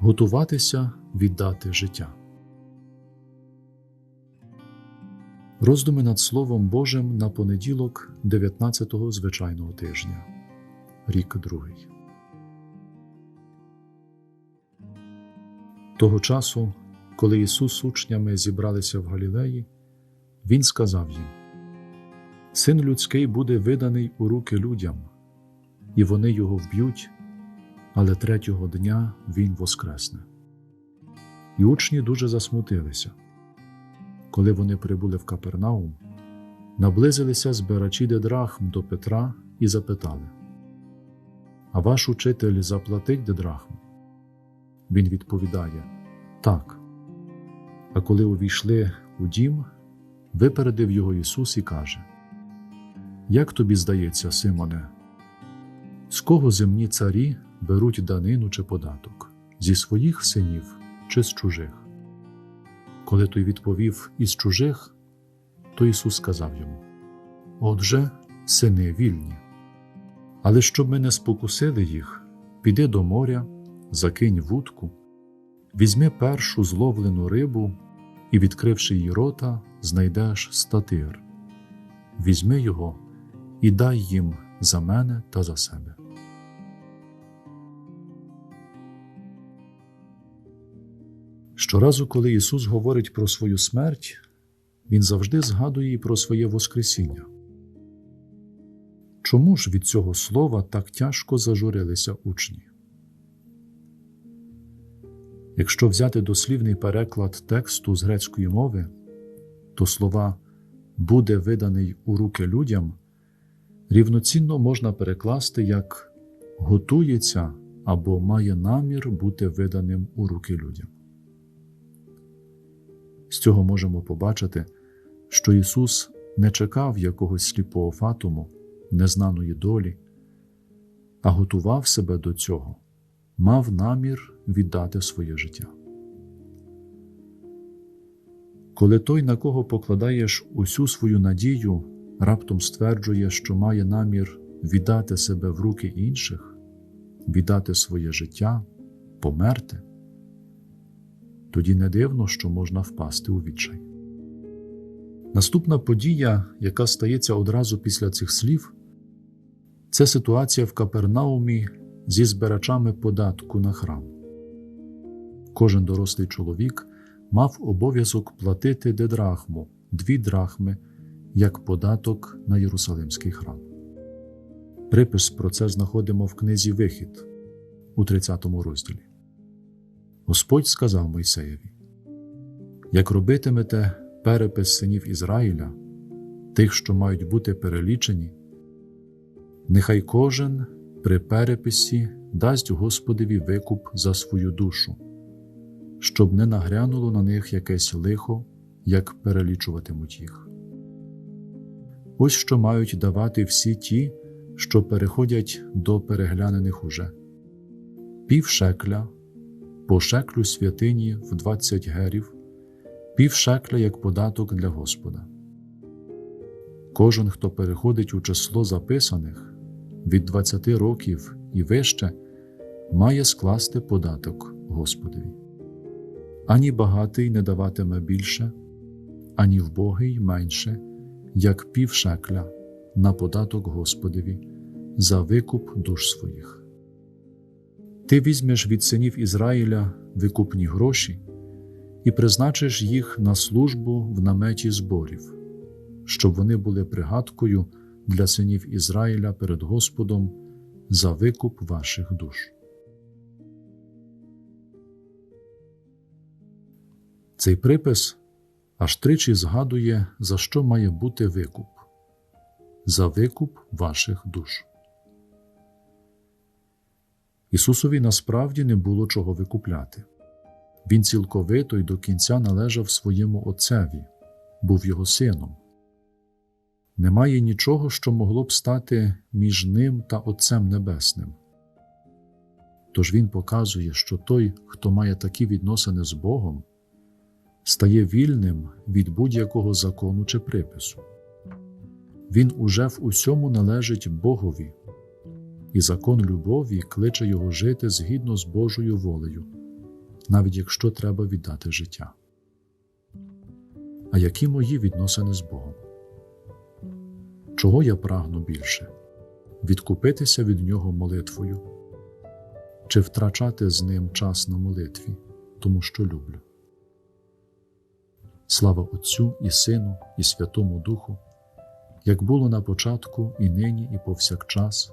Готуватися віддати життя. Роздуми над Словом Божим на понеділок 19-го звичайного тижня. Рік другий. Того часу, коли Ісус з учнями зібралися в Галілеї, Він сказав їм: Син людський буде виданий у руки людям, і вони його вб'ють, але третього дня Він воскресне. І учні дуже засмутилися. Коли вони прибули в Капернаум, наблизилися збирачі дедрахм до Петра і запитали: А ваш учитель заплатить дедрахм? Він відповідає: Так. А коли увійшли у дім, випередив його Ісус і каже: Як тобі здається, Симоне, з кого земні царі беруть данину чи податок? Зі своїх синів чи з чужих? Коли той відповів із чужих, то Ісус сказав йому: Отже, сини вільні. Але щоб ми не спокусили їх, піди до моря, закинь вудку, візьми першу зловлену рибу і, відкривши її рота, знайдеш статир. Візьми його і дай їм за мене та за себе. Щоразу, коли Ісус говорить про свою смерть, Він завжди згадує і про своє Воскресіння. Чому ж від цього слова так тяжко зажурилися учні? Якщо взяти дослівний переклад тексту з грецької мови, то слова буде виданий у руки людям рівноцінно можна перекласти як готується або має намір бути виданим у руки людям. З цього можемо побачити, що Ісус не чекав якогось сліпого фатуму, незнаної долі, а готував себе до цього, мав намір віддати своє життя. Коли той, на кого покладаєш усю свою надію, раптом стверджує, що має намір віддати себе в руки інших, віддати своє життя, померти, тоді не дивно, що можна впасти у відчай. Наступна подія, яка стається одразу після цих слів, це ситуація в Капернаумі зі збирачами податку на храм. Кожен дорослий чоловік мав обов'язок платити дедрахму, дві драхми, як податок на Єрусалимський храм. Припис про це знаходимо в книзі Вихід у 30 розділі. Господь сказав Мойсеєві: Як робитимете перепис синів Ізраїля, тих, що мають бути перелічені, нехай кожен при переписі дасть Господеві викуп за свою душу, щоб не нагрянуло на них якесь лихо, як перелічуватимуть їх. Ось що мають давати всі ті, що переходять до переглянених уже пів шекля по шеклю святині в 20 герів, пів шекля як податок для Господа. Кожен, хто переходить у число записаних від 20 років і вище, має скласти податок Господові. Ані багатий не даватиме більше, ані вбогий менше, як пів шекля на податок Господові за викуп душ своїх. Ти візьмеш від синів Ізраїля викупні гроші і призначиш їх на службу в наметі зборів, щоб вони були пригадкою для синів Ізраїля перед Господом за викуп ваших душ. Цей припис аж тричі згадує, за що має бути викуп за викуп ваших душ. Ісусові насправді не було чого викупляти. Він цілковито й до кінця належав своєму Отцеві, був його сином. Немає нічого, що могло б стати між ним та Отцем Небесним. Тож Він показує, що той, хто має такі відносини з Богом, стає вільним від будь-якого закону чи припису. Він уже в усьому належить Богові і закон любові кличе його жити згідно з Божою волею, навіть якщо треба віддати життя. А які мої відносини з Богом? Чого я прагну більше? Відкупитися від Нього молитвою чи втрачати з ним час на молитві, тому що люблю? Слава Отцю і Сину, і Святому Духу, як було на початку, і нині, і повсякчас,